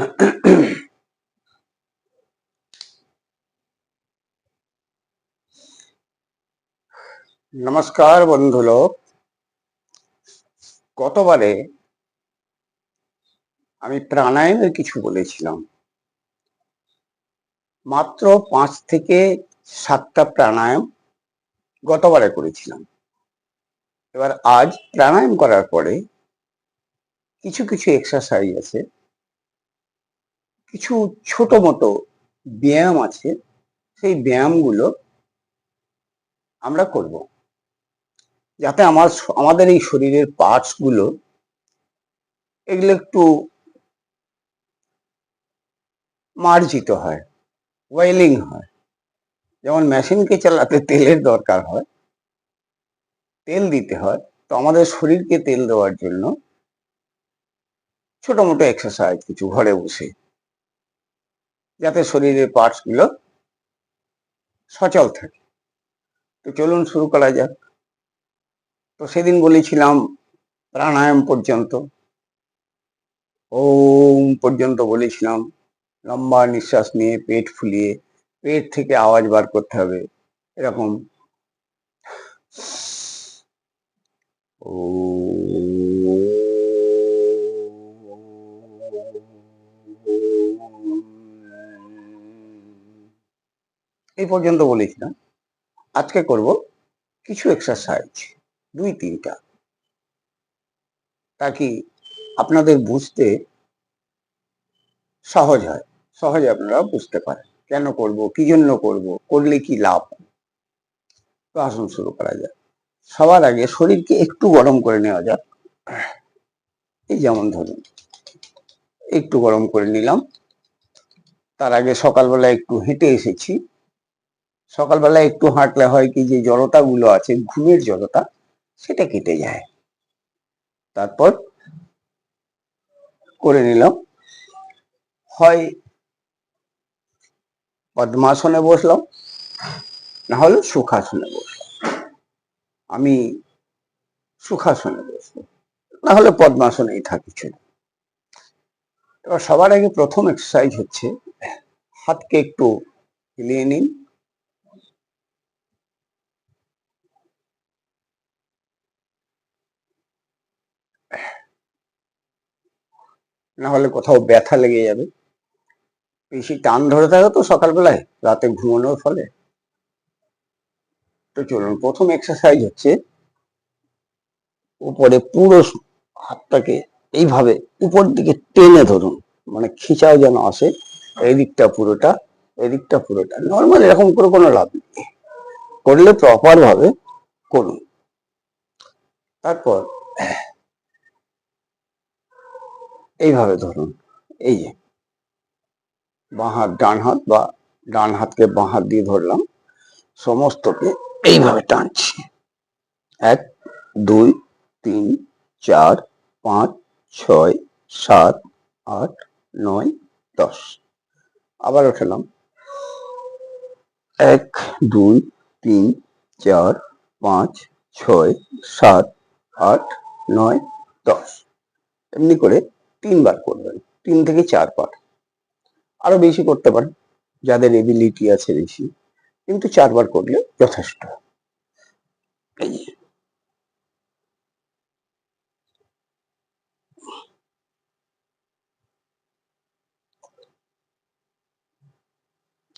নমস্কার বন্ধু বন্ধুলোক গতবারে আমি প্রাণায়ামের কিছু বলেছিলাম। মাত্র পাঁচ থেকে সাতটা প্রাণায়াম গতবারে করেছিলাম। এবার আজ প্রাণায়াম করার পরে কিছু কিছু এক্সারসাইজ আছে। কিছু ছোট মতো ব্যায়াম আছে, সেই ব্যায়ামগুলো আমরা করব। যাতে আমার আমাদের এই শরীরের পার্টসগুলো এগুলো একটু মার্জিত হয়, ওয়েলিং হয়। যেমন মেশিনকে চালাতে তেলের দরকার হয়, তেল দিতে হয়, তো আমাদের শরীরকে তেল দেওয়ার জন্য ছোট মোটো এক্সারসাইজ কিছু ঘরে বসে যাতে শরীরের পার্টসগুলো সচল থাকে। তো চলুন শুরু করা যাক। তো সেদিন বলেছিলাম, প্রাণায়াম পর্যন্ত। ওম পর্যন্ত বলেছিলাম, লম্বা নিঃশ্বাস নিয়ে পেট ফুলিয়ে, পেট থেকে আওয়াজ বার করতে হবে, এরকম। ও এই পর্যন্ত বলেছিলাম আজকে করব কিছু এক্সারসাইজ দুই তিনটা। তাকি আপনাদের বুঝতে সহজ হয়? সহজে আপনারা বুঝতে পারেন। কেন করব, কি জন্য করব, করলে কি লাভ? তো আসুন শুরু করা যাক। সবার আগে শরীরকে একটু গরম করে নেওয়া যাক। এই যেমন ধরুন, একটু গরম করে নিলাম। তার আগে সকালবেলা একটু হেঁটে এসেছি। সকালবেলা একটু হাঁটলে হয় কি যে জড়তা গুলো আছে, ঘুমের জড়তা, সেটা কেটে যায়। তারপর করে নিলাম। হয় পদ্মাসনে বসলাম, না হলে সুখাসনে বসলাম। আমি সুখাসনে বসবো না হলে পদ্মাসনেই থাকি ছিল। এবার সবার আগে প্রথম এক্সারসাইজ হচ্ছে, হাতকে একটু হিলিয়ে নিন। না হলে কোথাও ব্যথা লেগে যাবে। বেশি টান ধরে থাকে তো সকালবেলায়, রাতে ঘুমানোর ফলে। তো চলুন, প্রথম এক্সারসাইজ হচ্ছে উপরে পুরো হাতটাকে এইভাবে উপর দিকে টেনে ধরুন মানে খিচাও যেন আসে, এদিকটা পুরোটা এদিকটা পুরোটা। নর্মাল এরকম করে কোনো লাভ নেই। করলে প্রপার ভাবে করুন। তারপর এইভাবে ধরুন, এই যে, বাঁ হাত ডান হাত বা ডান হাতকে বাঁ হাত দিয়ে ধরলাম, সমস্তকে এইভাবে টানছি। এক, দুই, তিন, চার, পাঁচ, ছয়, সাত, আট, নয়, দশ। আবার উঠালাম এক, দুই, তিন, চার, পাঁচ, ছয়, সাত, আট, নয়, দশ। এমনি করে তিনবার করবেন, তিন থেকে চার বার। আরও বেশি করতে পারেন, যাদের এবিলিটি আছে বেশি, কিন্তু চারবার করলে যথেষ্ট।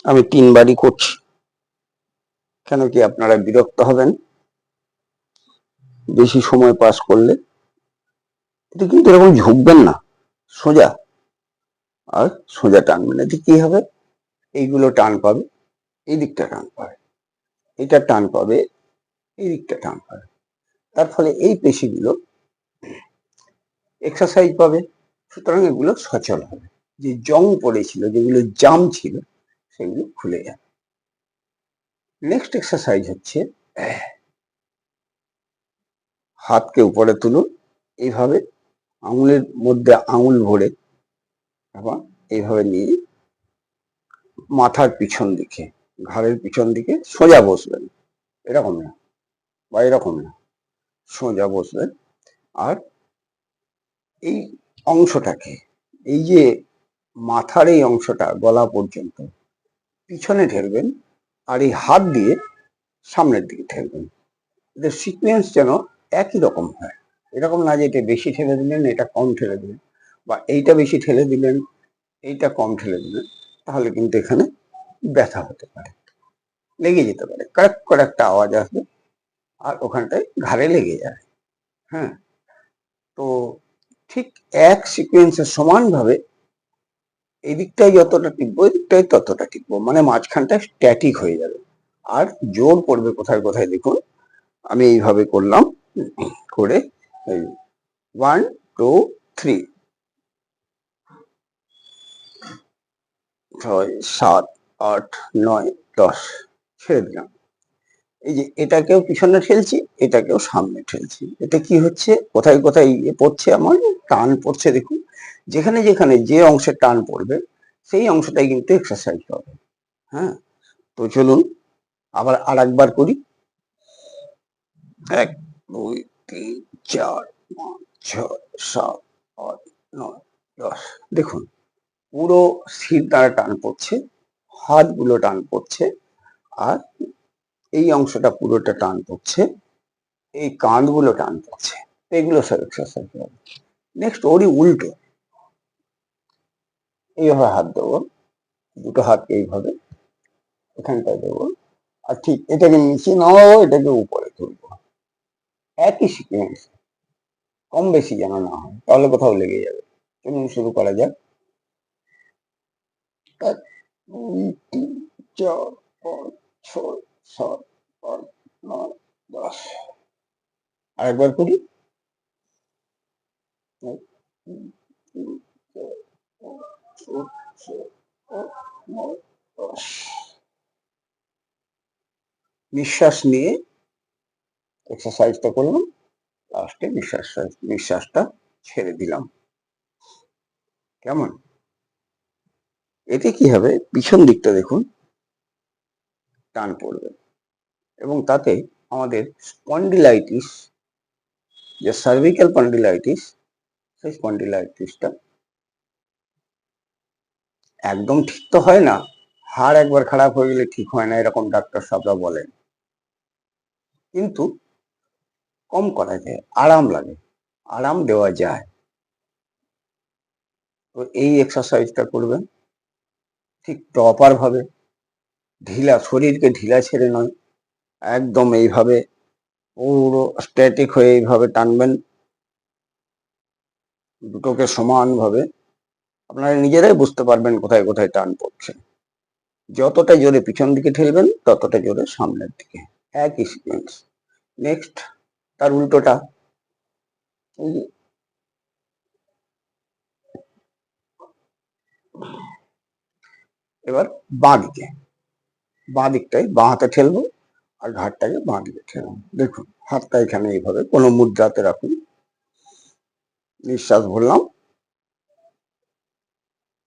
আমি তিনবারই করছি। কেন কি আপনারা বিরক্ত হবেন? বেশি সময় পাস করলে, এটা কিন্তু এরকম ঝুঁকবেন না। সোজা। আর সোজা টানবেন এতে কি হবে? এইগুলো টান পাবে এই দিকটা টান পাবে। এটা টান পাবে এই দিকটা টান পাবে। তার ফলে এই পেশিগুলো এক্সারসাইজ পাবে, সুতরাং এগুলো সচল হবে। যে জং পড়েছিল, যেগুলো জাম ছিল, সেগুলো খুলে যাবে। নেক্সট এক্সারসাইজ হচ্ছে, হাতকে উপরে তুলুন এইভাবে আঙুলের মধ্যে আঙুল ভরে আবার এইভাবে নিয়ে মাথার পিছন দিকে, ঘাড়ের পিছন দিকে সোজা বসবেন এরকম না, বা এরকম না, সোজা বসবেন আর এই অংশটাকে, এই যে মাথার এই অংশটা গলা পর্যন্ত, পিছনে ঠেলবেন আর এই হাত দিয়ে সামনের দিকে ঠেলবেন। এদের সিকোয়েন্স যেন একই রকম হয়। এরকম না যে এটা বেশি ঠেলে দিলেন, এটা কম ঠেলে দিলেন বা এইটা বেশি ঠেলে দিলেন, এইটা কম ঠেলে দিলেন, তাহলে কিন্তু এখানে ব্যথা হতে পারে, লেগে যেতে পারে। কয়েক করে আওয়াজ আসবে আর ওখানটায় ঘাড়ে লেগে যায় হ্যাঁ। তো ঠিক এক সিকোয়েন্সে সমানভাবে এই দিকটাই যতটা টিপবো এই দিকটাই ততটা টিপবো মানে মাঝখানটা স্ট্যাটিক হয়ে যাবে। আর জোর পড়বে কোথায় কোথায় দেখুন, আমি এইভাবে করলাম, করে এই ওয়ান টু থ্রি ছয়, সাত, আট, নয়, দশ। ছেড়ে দিলাম। এই যে এটাকেও পিছনে ঠেলছি, এটাকেও সামনে ঠেলছি। এটা কি হচ্ছে? কোথায় কোথায় পড়ছে আমার? টান পড়ছে দেখুন। যেখানে যেখানে যে অংশে টান পড়বে, সেই অংশটাই কিন্তু এক্সারসাইজ হবে। হ্যাঁ? তো চলুন, আবার আর একবার করি। এক, দুই, তিন চার পাঁচ ছয় সাত আট নয় দশ দেখুন, পুরো শির দ্বারা টান পড়ছে, হাতগুলো টান পড়ছে, আর এই অংশটা পুরোটা টান পড়ছে, এই কাঁধগুলো টান পড়ছে। এগুলো সব এক্সারসাইজ নেক্সট ওরই উল্টো। এইভাবে হাত দেবো, দুটো হাত এইভাবে, এখানটায় দেবো, আর ঠিক এটাকে নিচে নামাবো, এটাকে উপরে তুলবো। একই সিকুয়েন্স কম বেশি যেন না হয়, তাহলে কোথাও লেগে যাবে। চলুন শুরু করা যাক। নয় আরেকবার করি। নিঃশ্বাস নিয়ে এক্সারসাইজটা করলাম লাস্টে নিঃশ্বাস নিঃশ্বাসটা ছেড়ে দিলাম। কেমন? এতে কি হবে? পিছন দিকটা দেখুন, টান পড়বে। এবং তাতে আমাদের স্পন্ডিলাইটিস যে সার্ভিক্যাল স্পন্ডিলাইটিস সেই স্পন্ডিলাইটিসটা একদম ঠিক তো হয় না, হাড় একবার খারাপ হয়ে গেলে ঠিক হয় না, এরকম ডাক্তার সাহেবরা বলেন। কিন্তু কম করা যায়, আরাম লাগে, আরাম দেওয়া যায়। তো এই এক্সারসাইজটা করবেন, ঠিক প্রপার ভাবে ঢিলা, শরীরকে ঢিলা ছেড়ে নয়, একদম এইভাবে পুরো স্ট্যাটিক হয়ে এইভাবে টানবেন। দুটোকে সমানভাবে আপনারা নিজেরাই বুঝতে পারবেন কোথায় কোথায় টান পড়ছে। যতটা জোরে পিছন দিকে ঠেলবেন, ততটা জোরে সামনের দিকে। একই সিকোয়েন্স নেক্সট তার উল্টোটা। এবার বাঁ দিকে। বাঁ দিকটাই বাঁ হাতে ঠেলবো আর ঘাটটাকে বাঁ দিকে ঠেলবো। দেখুন, হাতটা এখানে এইভাবে, কোনো মুদ্রাতে রাখুন। নিঃশ্বাস ভরলাম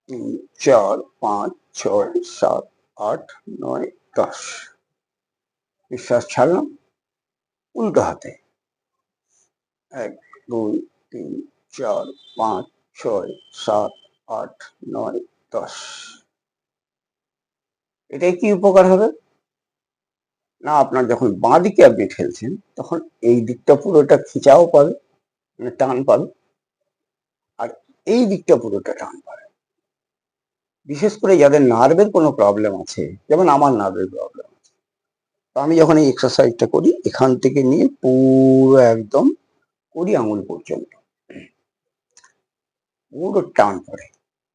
তিন চার, পাঁচ, ছয়, সাত, আট, নয়, দশ। নিঃশ্বাস ছাড়লাম। উল্টো হাতে। এক, দুই, তিন, চার, পাঁচ, ছয়, সাত, আট, নয়, দশ। এটাই কি উপকার হবে? না, আপনার যখন বাঁ দিকে আপনি ঠেলছেন, তখন এই দিকটা পুরোটা খিচাও পাবে মানে টান পাবে, আর এই দিকটা পুরোটা টান পাবে। বিশেষ করে যাদের নার্ভের কোনো প্রবলেম আছে, যেমন আমার নার্ভের প্রবলেম আছে, তো আমি যখন এই এক্সারসাইজটা করি, এখান থেকে নিয়ে পুরো একদম কুড়ি আঙুল পর্যন্ত। পুরো টান পড়ে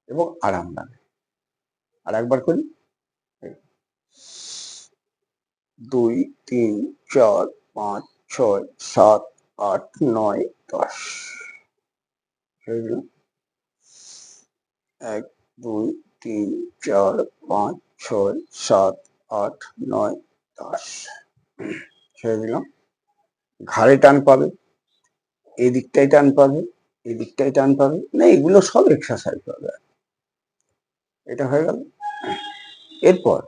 এবং আরাম লাগে। আর একবার করি। দুই, তিন, চার, পাঁচ, ছয়, সাত, আট, নয়, দশ। এক, দুই, তিন, চার, পাঁচ, ছয়, সাত, আট, নয়, দশ। ছেড়ে দিলাম ঘাড়ে টান পাবে। এই দিকটাই টান পাবে এই দিকটাই টান পাবে। না, এগুলো সব এক্সারসাইজ পাবে এটা হয়ে গেল। এরপর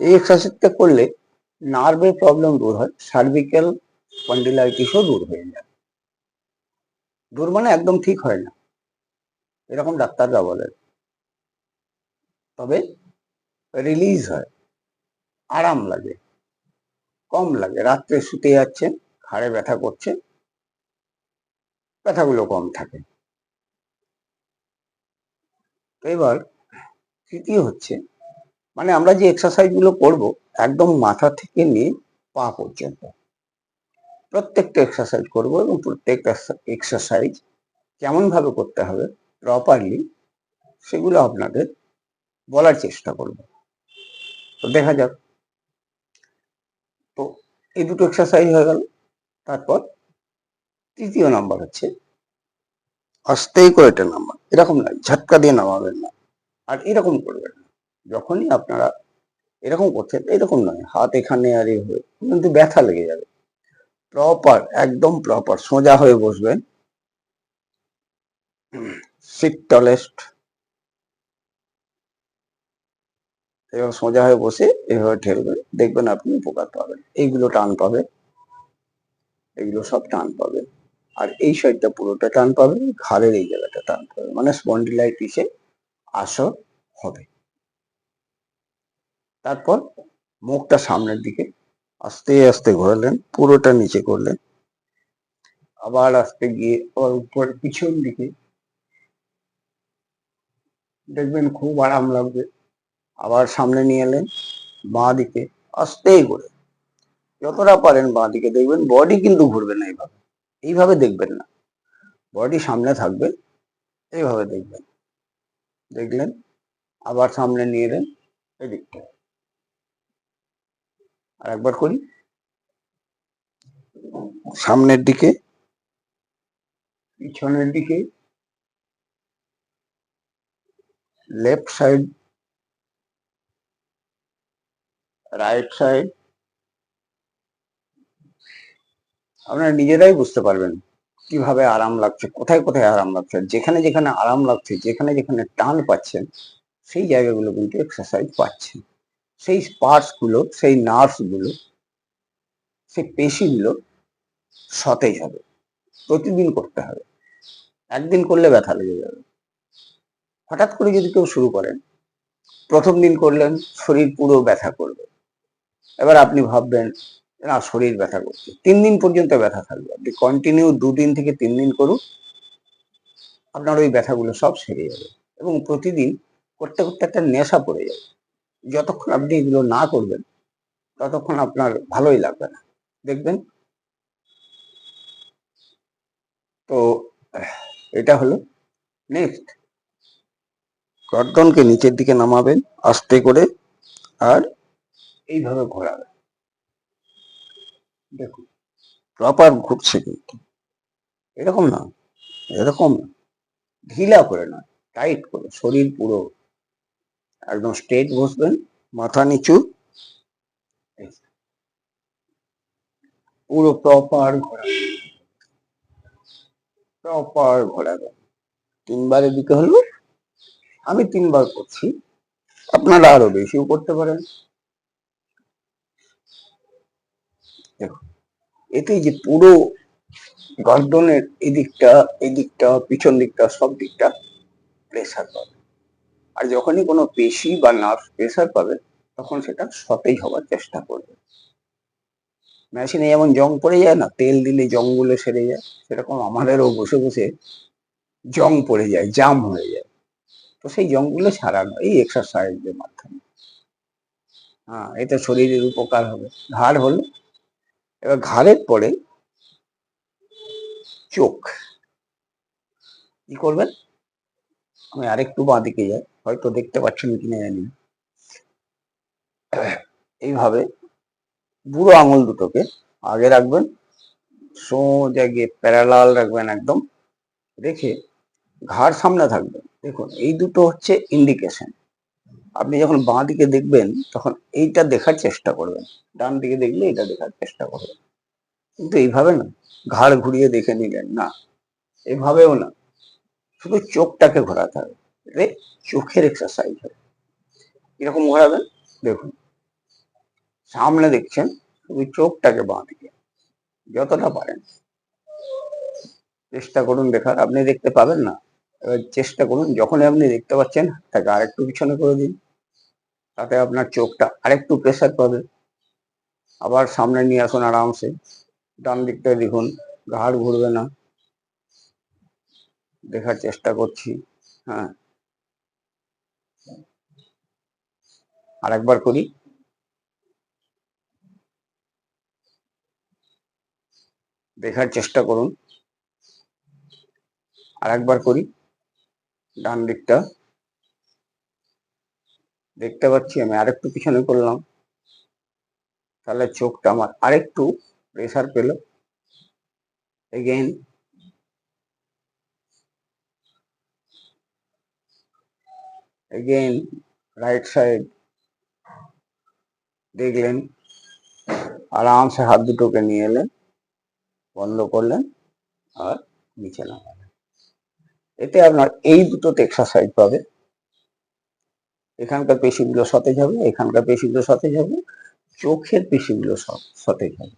এই এক্সারসাইজটা করলে নার্ভের প্রবলেম দূর হয় সার্ভিক্যাল স্পন্ডিলাইটিসও দূর হয়ে যায়। দূর মানে একদম ঠিক হয় না। এরকম ডাক্তাররা বলেন তবে রিলিজ হয়। আরাম লাগে। কম লাগে। রাত্রে শুতে যাচ্ছেন ঘাড়ে ব্যথা করছে, ব্যথাগুলো কম থাকে। তো এবার তৃতীয় হচ্ছে মানে আমরা যে এক্সারসাইজগুলো করব, একদম মাথা থেকে নিয়ে পা পর্যন্ত। প্রত্যেকটা এক্সারসাইজ করব এবং প্রত্যেকটা এক্সারসাইজ কেমন ভাবে করতে হবে প্রপারলি সেগুলো আপনাদের বলার চেষ্টা করব। তো দেখা যাক। তো এই দুটো এক্সারসাইজ হয়ে গেল। তারপর তৃতীয় নাম্বার হচ্ছে আস্তেই করে এটা নামা এরকম না ঝটকা দিয়ে নামাবেন না। আর এরকম করবেন না। যখনই আপনারা এরকম করছেন, এরকম নয়, হাত এখানে আর এ হয়ে, কিন্তু ব্যথা লেগে যাবে। প্রপার, একদম প্রপার, সোজা হয়ে বসবেন। Sit tallest. এবার সোজা হয়ে বসে এভাবে ঠেলবেন, দেখবেন আপনি উপকার পাবেন। এইগুলো টান পাবে এগুলো সব টান পাবে। আর এই সাইডটা পুরোটা টান পাবে, ঘাড়ের এই জায়গাটা টান পাবে। মানে স্পন্ডিলাইটিসে আসর হবে। তারপর মুখটা সামনের দিকে আস্তে আস্তে ঘোরালেন, পুরোটা নিচে করলেন। আবার আস্তে গিয়ে আবার উপর পিছন দিকে। দেখবেন খুব আরাম লাগবে। আবার সামনে নিয়ে এলেন, বাঁ দিকে আস্তেই করে। যতটা পারেন বাঁ দিকে দেখবেন বডি কিন্তু ঘুরবে না এইভাবে। এইভাবে দেখবেন না। বডি সামনে থাকবে, এইভাবে দেখবেন। দেখলেন? আবার সামনে নিয়ে এলেন এদিকটা আর একবার করি। সামনের দিকে, পিছনের দিকে লেফট সাইড রাইট সাইড আপনারা নিজেরাই বুঝতে পারবেন কীভাবে আরাম লাগছে, কোথায় কোথায় আরাম লাগছে, যেখানে যেখানে আরাম লাগছে, যেখানে যেখানে টান পাচ্ছেন, সেই জায়গাগুলো কিন্তু এক্সারসাইজ পাচ্ছেন। সেই পার্টসগুলো, সেই নার্ভসগুলো, সেই পেশিগুলো সতেজ হবে, প্রতিদিন করতে হবে। একদিন করলে ব্যথা লেগে যাবে। হঠাৎ করে যদি কেউ শুরু করেন, প্রথম দিন করলেন, শরীর পুরো ব্যথা করবে। এবার আপনি ভাববেন না, শরীর ব্যথা করছে। তিন দিন পর্যন্ত ব্যথা থাকবে। আপনি কন্টিনিউ দুদিন থেকে তিন দিন করুন, আপনার ওই ব্যথাগুলো সব সেরে যাবে এবং প্রতিদিন করতে করতে একটা নেশা পড়ে যাবে। যতক্ষণ আপনি এগুলো না করবেন, ততক্ষণ আপনার ভালোই লাগবে না। দেখবেন? তো, এটা হলো নেক্সট গর্দনকে নিচের দিকে নামাবেন, আস্তে করে, আর এইভাবে ঘোরাবেন। দেখুন প্রপার ঘুরছে কিন্তু এরকম না, এরকম ঢিলা করে না টাইট করে, শরীর পুরো একদম স্ট্রেট বসবেন, মাথা নিচু পুরো প্রপার ঘোরাবেন। প্রপার ঘোরাবেন। তিনবার এদিকে হলো, আমি তিনবার করছি, আপনারা আরও বেশিও করতে পারেন। দেখুন এতে যে পুরো গর্দনের এদিকটা এদিকটা, পিছন দিকটা, সব দিকটা প্রেসার পাবে। আর যখনই কোনো পেশি বা নার্ভ প্রেসার পাবে, তখন সেটা সতেজ হওয়ার চেষ্টা করবে। মেশিনে যেমন জং পড়ে যায় না, তেল দিলে জংগুলো সেরে যায়, সেরকম আমাদেরও বসে বসে জং পড়ে যায় জাম হয়ে যায়। তো সেই জংগুলো ছাড়ানো এই এক্সারসাইজের মাধ্যমে। হ্যাঁ এতে শরীরের উপকার হবে। ঘাড় হলো এবার ঘাড়ের পরে চোখ। কি করবেন? আমি আরেকটু বাঁ দিকে যাই, হয়তো দেখতে পাচ্ছেন কিনা জানি না। এইভাবে বুড়ো আঙুল দুটোকে আগে রাখবেন, সোজা গিয়ে প্যারালাল রাখবেন একদম, রেখে ঘাড় সামনে থাকবে। দেখুন, এই দুটো হচ্ছে ইন্ডিকেশন আপনি যখন বাঁ দিকে দেখবেন, তখন এইটা দেখার চেষ্টা করবেন। ডান দিকে দেখলে এটা দেখার চেষ্টা করবেন। কিন্তু এইভাবে না, ঘাড় ঘুরিয়ে দেখে নিলেন, না, এভাবেও না। শুধু চোখটাকে ঘোরাতে হবে। এতে চোখের এক্সারসাইজ হবে। এরকম ঘোরাবেন, দেখুন। সামনে দেখছেন, শুধু চোখটাকে বাঁ দিকে। যতটা পারেন। চেষ্টা করুন দেখার। আপনি দেখতে পাবেন না এবার চেষ্টা করুন, যখনই আপনি দেখতে পাচ্ছেন, তাকে আরেকটু পিছনে করে দিন। তাতে আপনার চোখটা আরেকটু প্রেসার পাবে। আবার সামনে নিয়ে আসুন আরামসে। ডান দিকটা দেখুন, ঘাড় ঘুরবে না। দেখার চেষ্টা করছি হ্যাঁ। আরেকবার করি। দেখার চেষ্টা করুন। আরেকবার করি। ডান দিকটা। দেখতে পাচ্ছি আমি আরেকটু পিছনে করলাম। তাহলে চোখটা আমার আরেকটু প্রেসার পেল। এগেইন এগেইন রাইট সাইড দেখলেন। আরামসে হাত দুটোকে নিয়ে এলেন। বন্ধ করলেন। আর নিচে নামালেন। এতে আপনার এই দুটোতে এক্সারসাইজ পাবে। এখানকার পেশিগুলো সতেজ হবে, এখানকার পেশিগুলো সতেজ হবে, চোখের পেশিগুলো সতেজ হবে।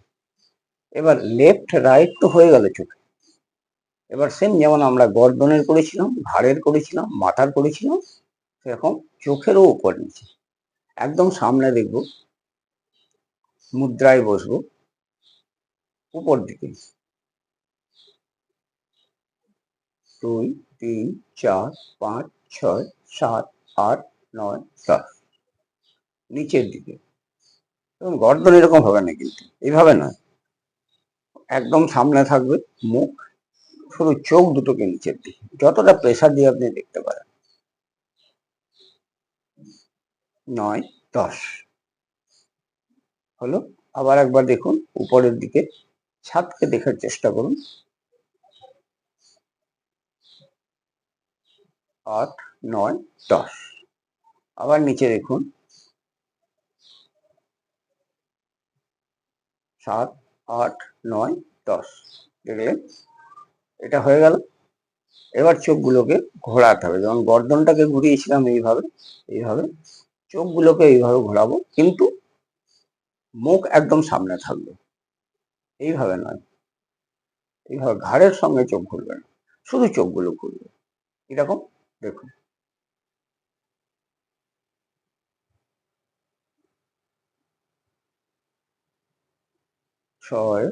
এবার লেফট রাইট তো হয়ে গেল চোখে। এবার সেম যেমন আমরা গর্দনের করেছিলাম, ঘাড়ের করেছিলাম, মাথার করেছিলাম, সেরকম চোখেরও উপর নিচে। একদম সামনে দেখব, মুদ্রায় বসবো, উপর দিকে। দুই তিন, চার, পাঁচ, ছয়, সাত, আট, নয়, দশ। নিচের দিকে। এবং গর্দন এরকম হবে না কিন্তু। এইভাবে নয়। একদম সামনে থাকবে মুখ, শুধু চোখ দুটোকে নিচের দিকে। যতটা প্রেসার দিয়ে আপনি দেখতে পারেন। নয়, দশ। হলো, আবার একবার দেখুন, উপরের দিকে, ছাদকে দেখার চেষ্টা করুন। আট, নয়, দশ। আবার নিচে দেখুন। সাত, আট, নয়, দশ। দেখলেন এটা হয়ে গেল। এবার চোখগুলোকে ঘোরাতে হবে। যেমন গর্দনটাকে ঘুরিয়েছিলাম এইভাবে এইভাবে। চোখগুলোকে এইভাবে ঘোরাবো, কিন্তু মুখ একদম সামনে থাকবে। এইভাবে নয়। এইভাবে ঘাড়ের সঙ্গে চোখ ঘুরবে না। শুধু চোখগুলো ঘুরবে। এরকম দেখুন। ছয়,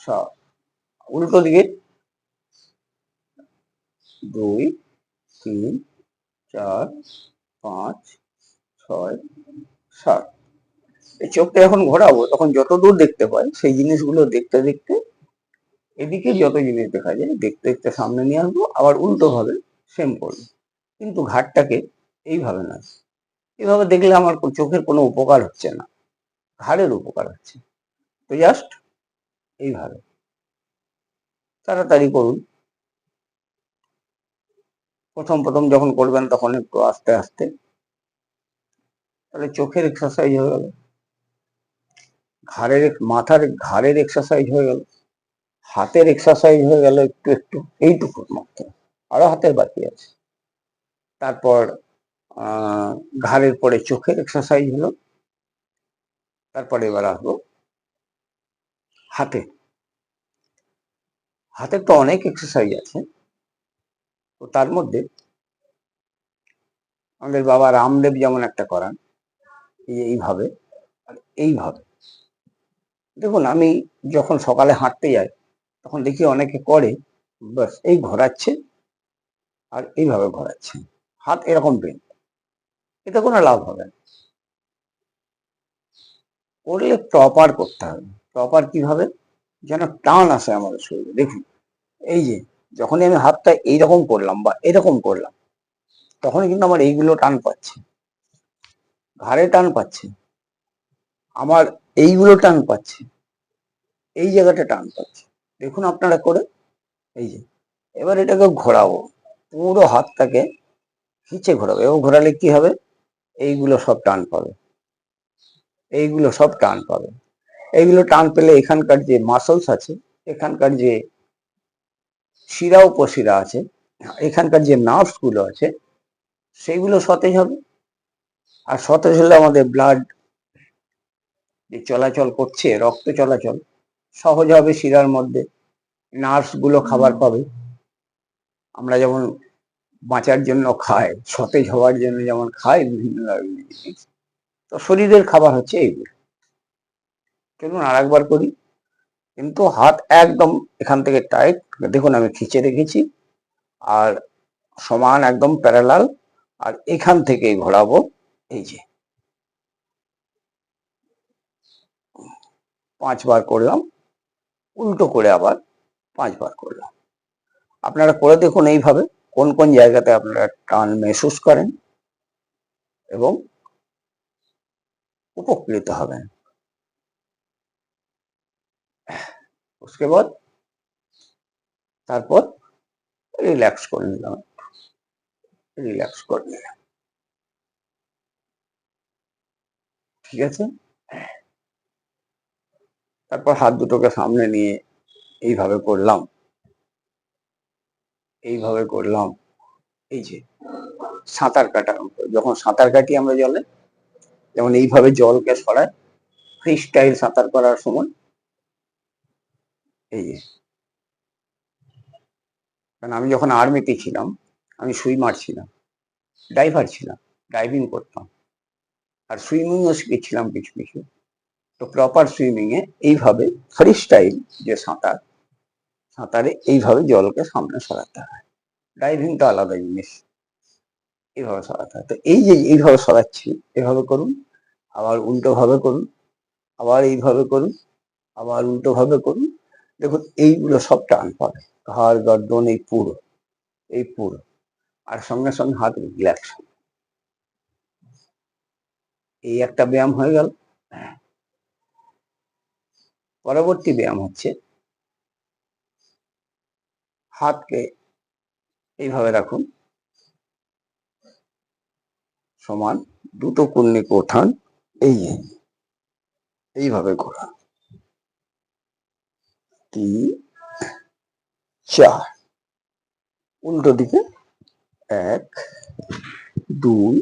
সাত, উল্টো দিকে। দুই, তিন, চার, পাঁচ, ছয়, সাত। এই চোখটা যখন ঘোরাবো, তখন যত দূর দেখতে পাই, সেই জিনিসগুলো দেখতে দেখতে, এদিকে যত জিনিস দেখা যায়, দেখতে দেখতে সামনে নিয়ে আসব, আবার উল্টো ভাবে সেম করব কিন্তু ঘাটটাকে এইভাবে নয় এভাবে দেখলে আমার চোখের কোনো উপকার হচ্ছে না। ঘাড়ের উপকার হচ্ছে। তো জাস্ট এইভাবে। তাড়াতাড়ি করুন। প্রথম প্রথম যখন করবেন তখন একটু আস্তে আস্তে। তাহলে চোখের এক্সারসাইজ হয়ে গেল। ঘাড়ের, মাথার, ঘাড়ের এক্সারসাইজ হয়ে গেল। হাতের এক্সারসাইজ হয়ে গেল একটু একটু। এইটুকু মাত্র আরও হাতের বাকি আছে। তারপর ঘাড়ের পরে চোখের এক্সারসাইজ হলো। তারপরে এবার আসব হাতে। হাতের তো অনেক এক্সারসাইজ আছে। তো তার মধ্যে আমাদের বাবা রামদেব যেমন একটা করান এইভাবে, আর এইভাবে। দেখুন, আমি যখন সকালে হাঁটতে যাই, তখন দেখি অনেকে করে, বাস এই ঘোরাচ্ছে আর এইভাবে ঘোরাচ্ছে। হাত এরকম পেন এতে কোনো লাভ হবে না। করলে প্রপার করতে হবে। প্রপার কীভাবে? যেন টান আসে আমাদের শরীরে। দেখুন, এই যে যখনই আমি হাতটা এইরকম করলাম বা এরকম করলাম, তখনই কিন্তু আমার এইগুলো টান পাচ্ছে। ঘাড়ে টান পাচ্ছে। আমার এইগুলো টান পাচ্ছে। এই জায়গাটা টান পাচ্ছে। দেখুন আপনারা করে, এই যে, এবার এটাকে ঘোরাবো। পুরো হাতটাকে নিচে ঘোরাবে এবং ঘোরালে কি হবে? এইগুলো সব টান পাবে। এইগুলো সব টান পাবে। এইগুলো টান পেলে এখানকার যে মাসলস আছে, এখানকার যে শিরা উপশিরা আছে, এখানকার যে নার্ভসগুলো আছে সেইগুলো সতেজ হবে। আর সতেজ হলে আমাদের ব্লাড যে চলাচল করছে, রক্ত চলাচল, সহজ হবে শিরার মধ্যে। নার্ভসগুলো খাবার পাবে। আমরা যেমন বাঁচার জন্য খাই, সতেজ হওয়ার জন্য যেমন খাই, বিভিন্ন জিনিস। তো শরীরের খাবার হচ্ছে এইগুলো। চলুন আর একবার করি। কিন্তু হাত একদম এখান থেকে টাইট দেখুন আমি খিচে রেখেছি। আর সমান একদম প্যারালাল আর এখান থেকে ঘোরাবো, এই যে। পাঁচবার করলাম, উল্টো করে আবার পাঁচবার করলাম। আপনারা করে দেখুন এইভাবে কোন কোন জায়গাতে আপনারা টান মেহসুস করেন এবং উপকৃত হবেন उसके बाद তারপর রিল্যাক্স করে নিলাম রিল্যাক্স করে নিলাম ঠিক আছে তারপর হাত দুটোকে সামনে নিয়ে এইভাবে করলাম এইভাবে করলাম। এই যে সাঁতার কাটা যখন সাঁতার কাটি আমরা জলে, যেমন এইভাবে জলকে সরায় ফ্রি স্টাইল সাঁতার করার সময়। এই যে। কারণ আমি যখন আর্মিতে ছিলাম, আমি সুইমার ছিলাম ডাইভার ছিলাম ডাইভিং করতাম। আর সুইমিংও শিখেছিলাম কিছু কিছু। তো প্রপার সুইমিং এ এইভাবে ফ্রি স্টাইল যে সাঁতার সাঁতারে এইভাবে জলকে সামনে সরাতে হয়। ডাইভিং তো আলাদা জিনিস। এইভাবে সরাতে হয়। তো এই যে এইভাবে সরাচ্ছি, এভাবে করুন, আবার উল্টো ভাবে করুন, আবার এইভাবে করুন, আবার উল্টো ভাবে করুন। দেখুন, এইগুলো সব টান পাবে। ঘাড়, গর্দন, এই পুরো এই পুরো। আর সঙ্গে সঙ্গে হাত রিল্যাক্স এই একটা ব্যায়াম হয়ে গেল। পরবর্তী ব্যায়াম হচ্ছে হাতকে এইভাবে রাখুন। সমান দুটো কুর্নিকে ওঠান এই এইভাবে ঘোরান। তিন, চার, উল্টো দিকে এক, দুই,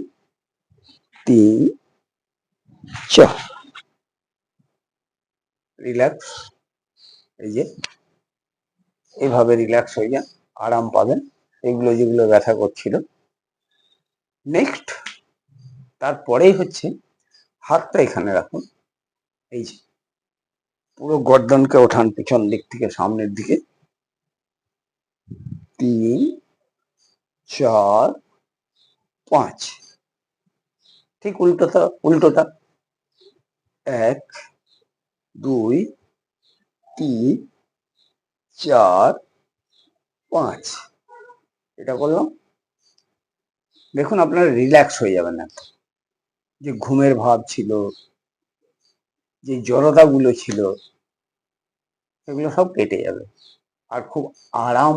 তিন, চার। রিল্যাক্স, এই যে এইভাবে রিল্যাক্স হয়ে যান, আরাম পাবেন। এগুলো যেগুলো ব্যথা করছিল। নেক্সট তারপরেই হচ্ছে হাতটা এখানে রাখুন। এই যে, পুরো গর্দনকে ওঠান পিছন দিক থেকে, সামনের দিকে। তিন, চার, পাঁচ। ঠিক উল্টোটা উল্টোটা। এক, দুই, তিন চার, পাঁচ। এটা করলাম। দেখুন, আপনারা রিল্যাক্স হয়ে যাবেন না। যে ঘুমের ভাব ছিল, যে জড়তাগুলো ছিল সেগুলো সব কেটে যাবে। আর খুব আরাম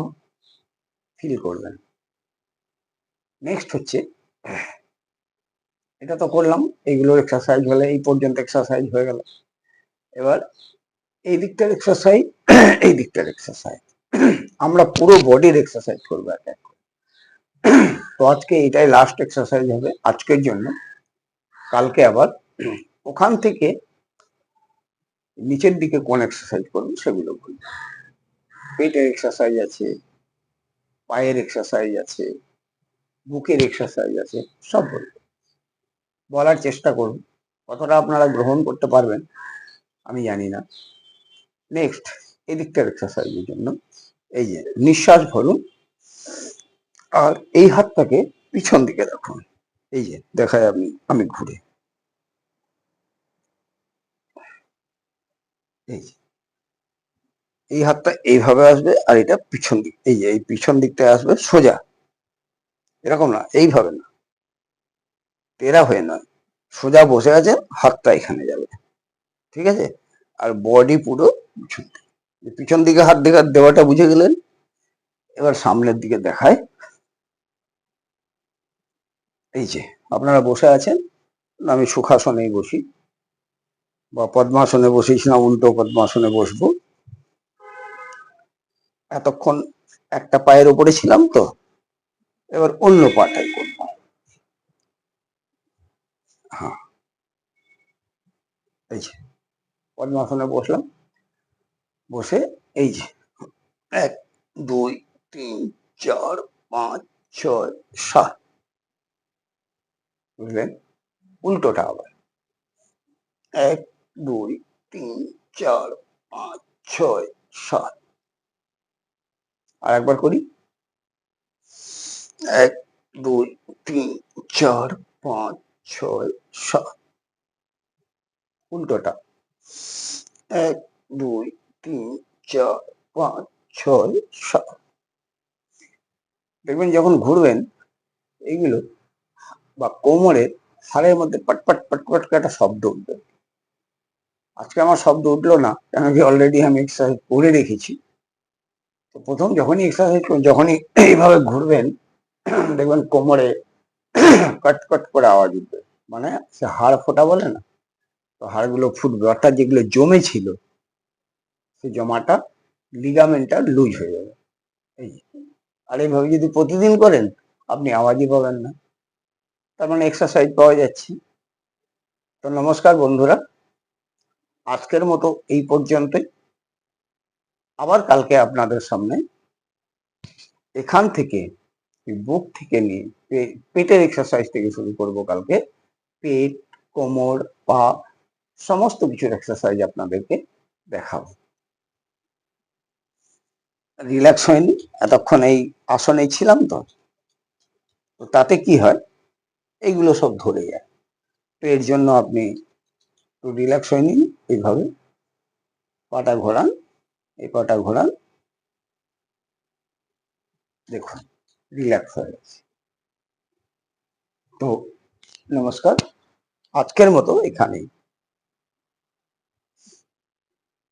ফিল করবেন। নেক্সট হচ্ছে, এটা তো করলাম। এইগুলোর এক্সারসাইজ হলে এই পর্যন্ত এক্সারসাইজ হয়ে গেল। এবার এই দিকটার এক্সারসাইজ এই দিকটার এক্সারসাইজ আমরা পুরো বডির এক্সারসাইজ করব এক এক তো আজকে এটাই লাস্ট এক্সারসাইজ হবে আজকের জন্য। কালকে আবার ওখান থেকে নিচের দিকে কোন এক্সারসাইজ করব সেগুলো বলব পেটের এক্সারসাইজ আছে, পায়ের এক্সারসাইজ আছে, বুকের এক্সারসাইজ আছে, সব বলব বলার চেষ্টা করুন। কতটা আপনারা গ্রহণ করতে পারবেন আমি জানি না। নেক্সট এদিকটার এক্সারসাইজের জন্য। এই যে, নিঃশ্বাস ভরুন আর এই হাতটাকে পিছন দিকে রাখুন। এই যে দেখায় আমি আমি ঘুরে। এই যে, এই হাতটা এইভাবে আসবে আর এটা পিছন দিক, এই যে, এই পিছন দিকটা আসবে সোজা। এরকম না, এইভাবে না। টেরা হয়ে নয়। সোজা বসে আছেন হাতটা এখানে যাবে। ঠিক আছে? আর বডি পুরো পিছন দিকে। পিছন দিকে হাত দেখা দেওয়াটা বুঝে গেলেন? এবার সামনের দিকে দেখায়। এই যে, আপনারা বসে আছেন? আমি সুখাসনেই বসি। বা পদ্মাসনে বসেছিলাম উল্টো পদ্মাসনে বসবো। এতক্ষণ একটা পায়ের উপরে ছিলাম তো, এবার অন্য পাটাই করব। হ্যাঁ। এই যে। পদ্মাসনে বসলাম। বসে এই যে, এক, দুই, তিন, চার, পাঁচ, ছয়, সাত। বুঝলেন? উল্টোটা আবার। এক, দুই, তিন, চার, পাঁচ, ছয়, সাত। আর একবার করি। এক, দুই, তিন, চার, পাঁচ, ছয়, সাত। উল্টোটা। এক, দুই, তিন, চার, পাঁচ, ছয়, সাত। দেখবেন যখন ঘুরবেন এইগুলো বা কোমরের হাড়ের মধ্যে পটপট পটপট একটা শব্দ উঠবে। আজকে আমার শব্দ উঠল না কেন কি অলরেডি আমি এক্সারসাইজ করে রেখেছি। তো প্রথম যখনই এক্সারসাইজ যখনই এইভাবে ঘুরবেন, দেখবেন কোমরে কট কট করে আওয়াজ উঠবে। মানে সে হাড় ফোটা বলে না। তো হাড়গুলো ফুটবে, অর্থাৎ যেগুলো জমে ছিল সেই জমাটা লিগামেন্টটা লুজ হয়ে যাবে। এই আর এইভাবে যদি প্রতিদিন করেন, আপনি আওয়াজই পাবেন না। তার মানে এক্সারসাইজ পাওয়া যাচ্ছে। তো নমস্কার বন্ধুরা, আজকের মতো এই পর্যন্তই। আবার কালকে আপনাদের সামনে এখান থেকে বুক থেকে নিয়ে পেটের এক্সারসাইজ থেকে শুরু করব কালকে। পেট, কোমর, পা সমস্ত কিছুর এক্সারসাইজ আপনাদেরকে দেখাবো। রিল্যাক্স হয়নি, এতক্ষণ এই আসনে ছিলাম তো। তো তাতে কি হয়? এইগুলো সব ধরে যায়। তো এর জন্য আপনি একটু রিল্যাক্স হয়ে নিন এইভাবে পাটা ঘোরান, এই পাটা ঘোরান। দেখুন রিল্যাক্স হয়ে গেছে। তো নমস্কার, আজকের মতো এখানেই।